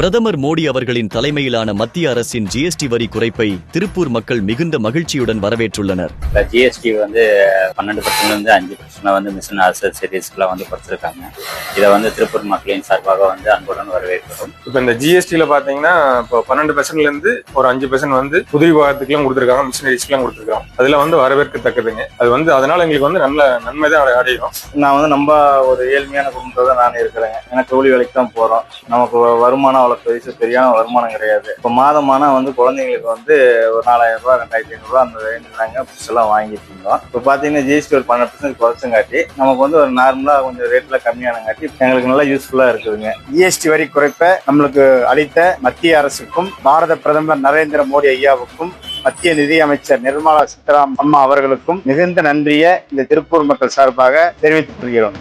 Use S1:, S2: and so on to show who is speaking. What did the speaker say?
S1: பிரதமர் மோடி அவர்களின் தலைமையிலான மத்திய அரசின் ஜிஎஸ்டி வரி குறைப்பை திருப்பூர் மக்கள் மிகுந்த மகிழ்ச்சியுடன் வரவேற்றுள்ளனர்.
S2: ஜிஎஸ்டி வந்து பன்னெண்டு பர்சன்ட்ல இருந்து அஞ்சு பர்சன்ட் வந்து மிஷின் அசசரிஸ்க்குலாம் வந்து குறைச்சிருக்காங்க இதை வந்து திருப்பூர் மக்களின் சார்பாக வந்து அன்புடன் வரவேற்கிறோம்.
S3: இப்போ இந்த ஜிஎஸ்டியில் பார்த்தீங்கன்னா இப்போ பன்னெண்டு பெர்சென்ட்ல இருந்து ஒரு அஞ்சு பெர்சென்ட் வந்து புதிய விவாதத்துக்குலாம் கொடுத்துருக்காங்க மிஷினரிஸ்க்குலாம் கொடுத்துருக்காங்க அதில் வந்து வரவேற்கத்தக்கதுங்க. அது வந்து அதனால எங்களுக்கு வந்து நல்ல நன்மை தான் அடைகிறோம்
S4: நான் வந்து நம்ம ஒரு ஏழ்மையான குடும்பத்தில் தான் நான் இருக்கிறேங்க. எனக்கு கூலி வேலைக்கு தான் போகிறோம் நமக்கு வருமானம் அவ்வளோ பெருசு பெரியான வருமானம் கிடையாது. இப்போ மாதமானா வந்து குழந்தைங்களுக்கு வந்து ஒரு நாலாயிரம் ரூபாய் ரெண்டாயிரத்தி ஐநூறுரூவா அந்த ரேஞ்சு நாங்கள் புதுசு எல்லாம் வாங்கிட்டு இருந்தோம். இப்போ பார்த்தீங்கன்னா ஜிஎஸ்டி ஒரு பன்னெண்டு பர்சன்ட் குறைச்சங்காட்டி நமக்கு வந்து ஒரு நார்மலாக கொஞ்சம் ரேட்டில் கம்மியானங்காட்டி எங்களுக்கு நல்லா யூஸ்ஃபுல்லாக இருக்குதுங்க.
S5: ஜிஎஸ்டி வரி குறைப்பை நம்மளுக்கு அளித்த மத்திய அரசுக்கும் பாரத பிரதமர் நரேந்திர மோடி ஐயாவுக்கும் மத்திய நிதி அமைச்சர் நிர்மலா சீதாராம் அம்மா அவர்களுக்கும் மிகுந்த நன்றியை இந்த திருப்பூர் மக்கள் சார்பாக தெரிவித்துக் கொள்கிறோம்.